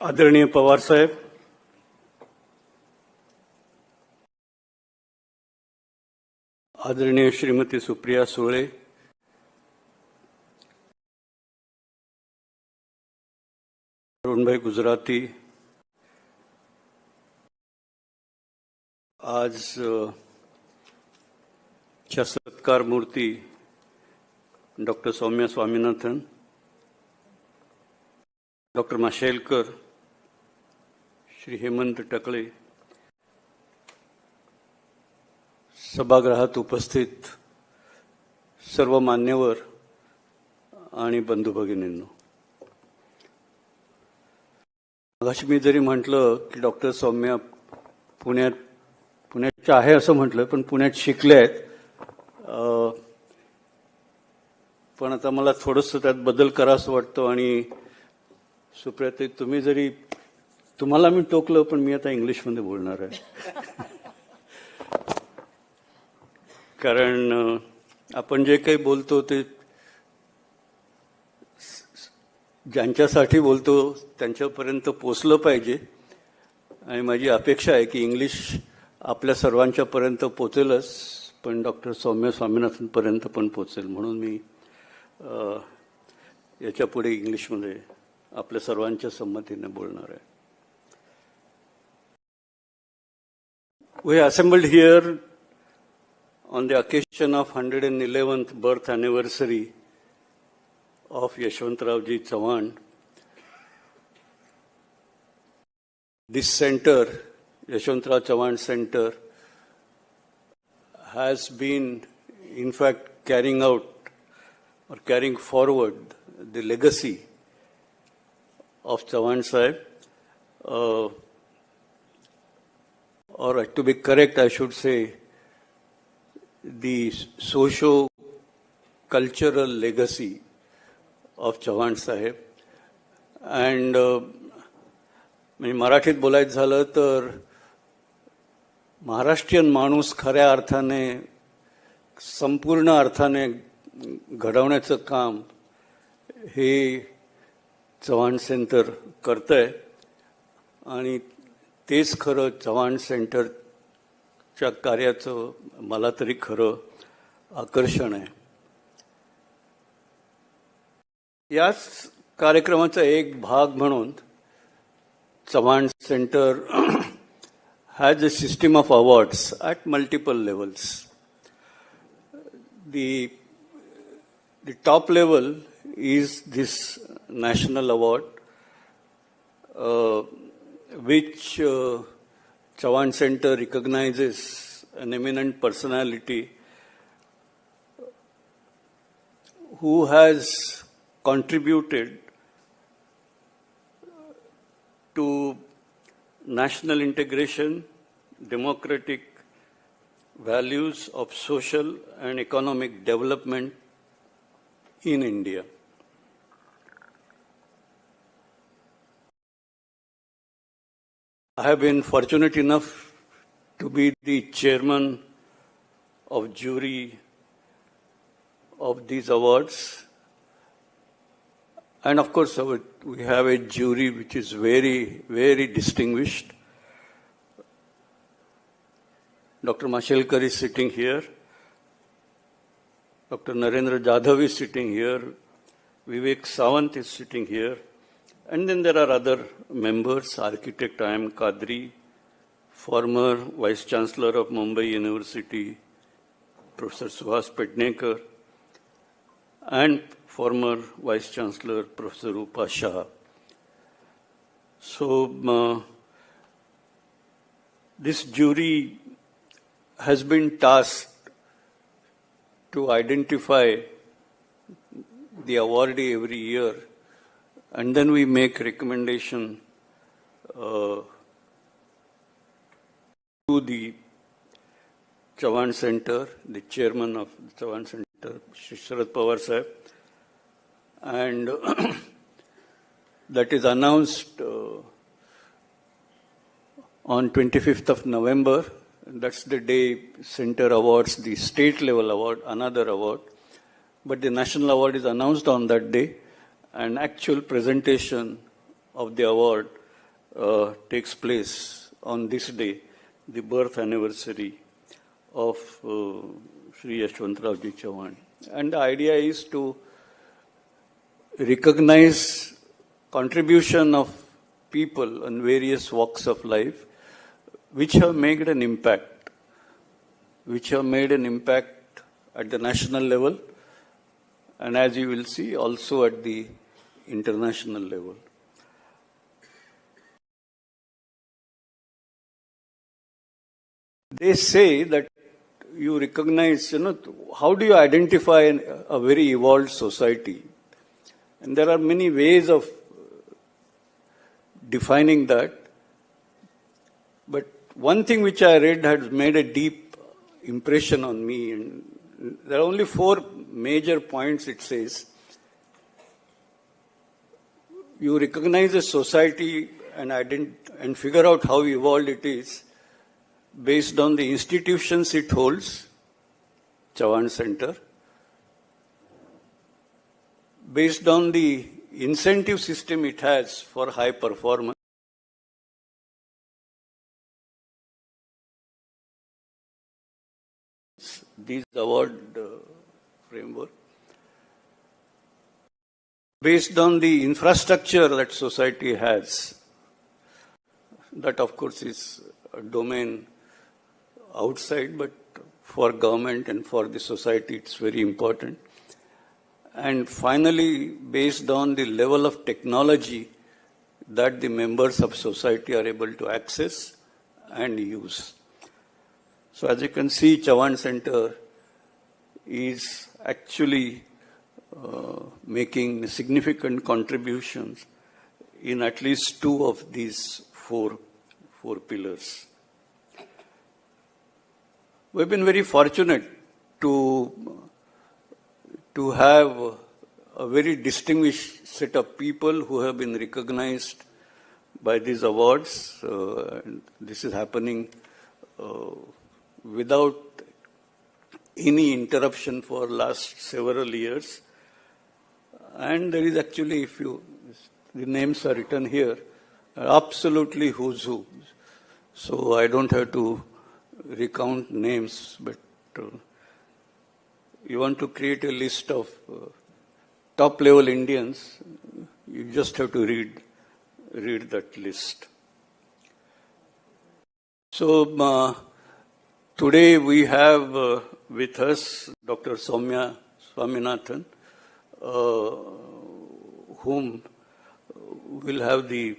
आदरणीय पवार साहेब। आदरणीय श्रीमती सुप्रिया सुळे। अरुणभाई गुजराती। आज सत्कार मूर्ती डॉक्टर सौम्या स्वामीनाथन, डॉक्टर माशेलकर श्री हेमंत टकळे सभागृहात उपस्थित सर्व मान्यवर आणि बंधू भगिनींनो. मगाशी मी जरी म्हटलं की डॉक्टर सौम्या पुण्यात पुण्याच्या आहे असं म्हटलं पण पुण्यात शिकले आहेत पण आता मला थोडंसं त्यात बदल करावंसं वाटतो आणि सुप्रियाताई तुम्ही जरी तुम्हाला मी टोकलं पण मी आता इंग्लिशमध्ये बोलणार आहे. कारण आपण जे काही बोलतो ते ज्यांच्यासाठी बोलतो त्यांच्यापर्यंत पोचलं पाहिजे. आणि माझी अपेक्षा आहे की इंग्लिश आपल्या सर्वांच्यापर्यंत पोचेलच पण डॉक्टर सौम्य स्वामीनाथनपर्यंत पण पोचेल. म्हणून मी याच्यापुढे इंग्लिशमध्ये आपल्या सर्वांच्या संमतीने बोलणार आहे. We assembled here on the occasion of 111th birth anniversary of Yashwantrao-ji Chauhan. This center, Yashwantrao Chauhan Center, has been, in fact, carrying out or carrying forward the legacy of Chauhan Sahib. Uh, or to be correct, I should say, the socio cultural legacy of Chavan Saheb and म्हणजे मराठीत बोलायचं झालं तर महाराष्ट्रीयन माणूस खऱ्या अर्थाने संपूर्ण अर्थाने घडवण्याचं काम हे चव्हाण सेंटर करतंय. आणि तेच खरं चव्हाण सेंटरच्या कार्याचं मला तरी खरं आकर्षण आहे. याच कार्यक्रमाचा एक भाग म्हणून Chavan centre has a system of awards at multiple levels the the top level is this national award, uh, which uh, Chavan Center recognizes an eminent personality who has contributed to national integration, democratic values of social and economic development in India. I have been fortunate enough to be the chairman of jury of these awards. And of course, our, we have a jury which is very, very distinguished. Dr. Mashelkar is sitting here. Dr. Narendra Jadhav is sitting here. Vivek Sawant is sitting here. And then there are other members, architect I am Kadri, former Vice Chancellor of Mumbai University, Professor Suhas Pednekar, and former Vice Chancellor Professor Rupa Shah. So, uh, this jury has been tasked to identify the awardee every year, and then we make recommendation uh, to the Chavan Center, the chairman of the Chavan Center, Shri Sharad Pawar Sahib, and that is announced uh, on 25th of November. That's the day center awards the state level award, another award. But the national award is announced on that day, and actual presentation of the award uh, takes place on this day, the birth anniversary of uh, Sri Yashwantrao Chauhan. And the idea is to recognize contribution of people in various walks of life which have made an impact, which have made an impact at the national level, and as you will see, also at the international level. They say that you recognize, you know, how do you identify an, a very evolved society? And there are many ways of defining that. But one thing which I read has made a deep impression on me. And there are only four major points it says. You recognize a society and, and figure out how evolved it is based on the institutions it holds, Chavan Center, based on the incentive system it has for high performance. These award uh, framework based on the infrastructure that society has. That, of course, is a domain outside, but for government and for the society, it's very important. And finally, based on the level of technology that the members of society are able to access and use. So as you can see, Chavan Center is actually uh, making significant contributions in at least two of these four, four pillars. We've been very fortunate to, to have a very distinguished set of people who have been recognized by these awards. Uh, this is happening uh, without any interruption for last several years. And there is actually, if you, the names are written here, absolutely who's who. So I don't have to recount names, but uh, you want to create a list of uh, top level Indians, you just have to read, read that list. So uh, today we have uh, with us Dr. Soumya Swaminathan, uh, whom will have the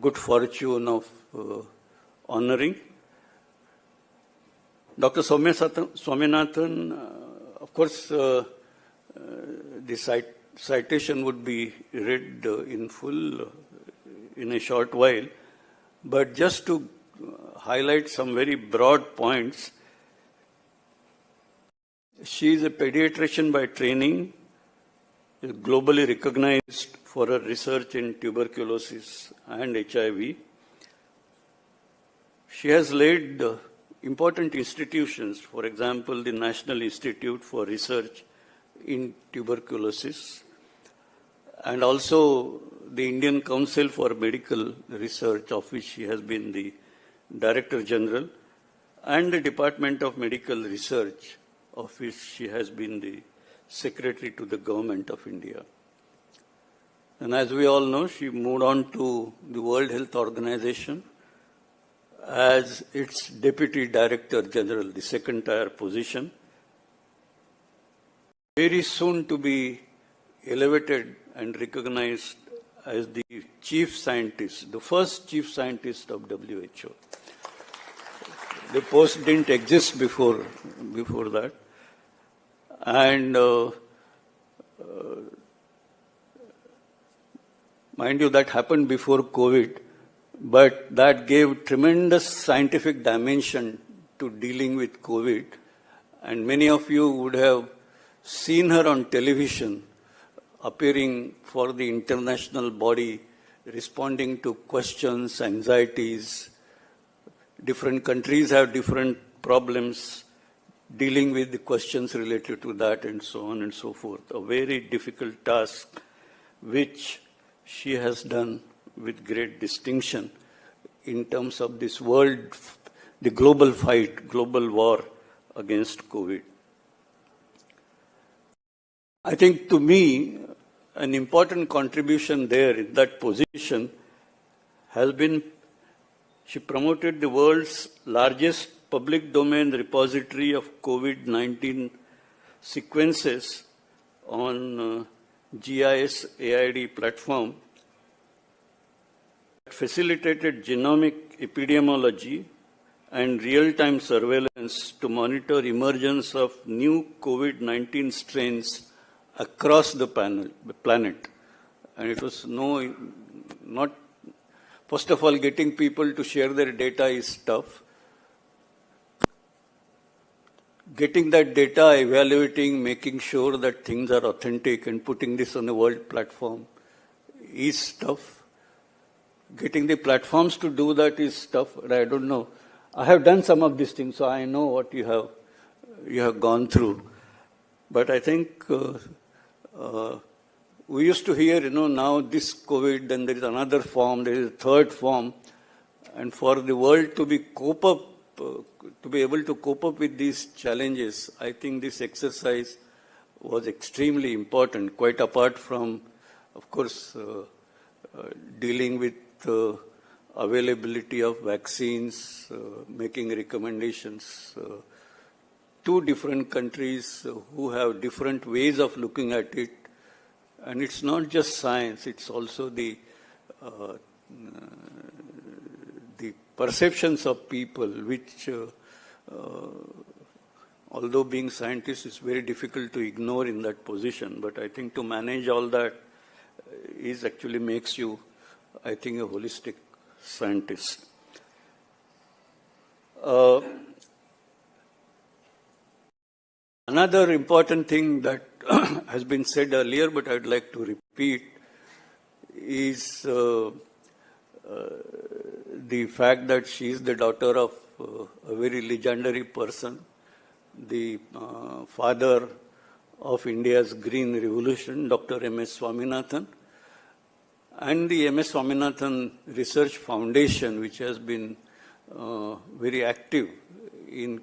good fortune of uh, honoring. Dr. Soumya Swaminathan, uh, of course, uh, uh, the cit- citation would be read in full in a short while, but just to highlight some very broad points, she is a pediatrician by training, is globally recognized for her research in tuberculosis and HIV. She has led important institutions, for example, the National Institute for Research in Tuberculosis, and also the Indian Council for Medical Research, of which she has been the Director General, and the Department of Medical Research, of which she has been the Secretary to the Government of India. And as we all know, she moved on to the World Health Organization as its Deputy Director General, the second tier position. Very soon to be elevated and recognized as the Chief Scientist, the first Chief Scientist of WHO. The post didn't exist before, before that. And uh, Mind you, that happened before COVID, but that gave tremendous scientific dimension to dealing with COVID. And many of you would have seen her on television appearing for the international body, responding to questions, anxieties. Different countries have different problems dealing with the questions related to that and so on and so forth. A very difficult task which she has done with great distinction in terms of this world, the global fight, global war against COVID. I think to me, an important contribution there in that position has been she promoted the world's largest public domain repository of COVID 19 sequences on uh, GIS AID platform that facilitated genomic epidemiology and real-time surveillance to monitor emergence of new COVID-19 strains across the panel, the planet. And it was no, not, first of all, getting people to share their data is tough. Getting that data, evaluating, making sure that things are authentic and putting this on a world platform is tough. Getting the platforms to do that is tough. I don't know. I have done some of these things, so I know what you have you have gone through. But I think uh, uh, we used to hear, you know, now this COVID, then there is another form, there is a third form, and for the world to be cope up, uh, to be able to cope up with these challenges, I think this exercise was extremely important. Quite apart from, of course, uh, uh, dealing with uh, availability of vaccines, uh, making recommendations. Uh, two different countries uh, who have different ways of looking at it. And it's not just science, it's also the, uh, the perceptions of people, which, uh, uh, although being scientists, is very difficult to ignore in that position. But I think to manage all that is actually makes you, I think, a holistic scientist. Uh, Another important thing that has been said earlier, but I'd like to repeat, is uh, uh, the fact that she is the daughter of uh, a very legendary person, the uh, father of India's Green Revolution, Dr. M.S. Swaminathan, and the M.S. Swaminathan Research Foundation, which has been uh, very active in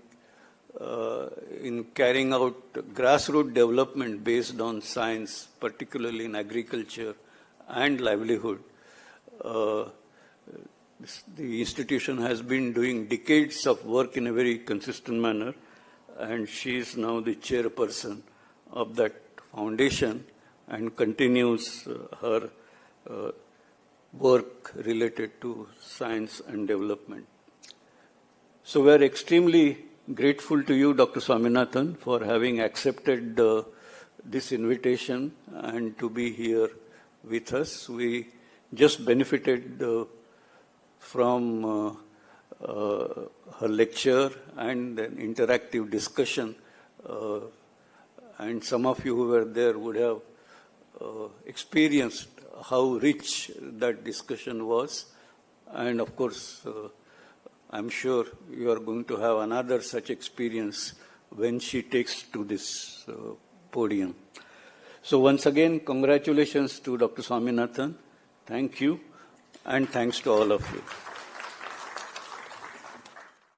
uh, in carrying out grassroots development based on science, particularly in agriculture and livelihood. Uh, the institution has been doing decades of work in a very consistent manner, and she is now the chairperson of that foundation and continues uh, her uh, work related to science and development. So we are extremely grateful to you, Dr. Swaminathan, for having accepted uh, this invitation and to be here with us. We just benefited uh, from uh, uh, her lecture and an interactive discussion. Uh, and some of you who were there would have uh, experienced how rich that discussion was. And of course, I'm sure you are going to have another such experience when she takes to this uh, podium. So once again, congratulations to Dr. Swaminathan. Thank you, and thanks to all of you.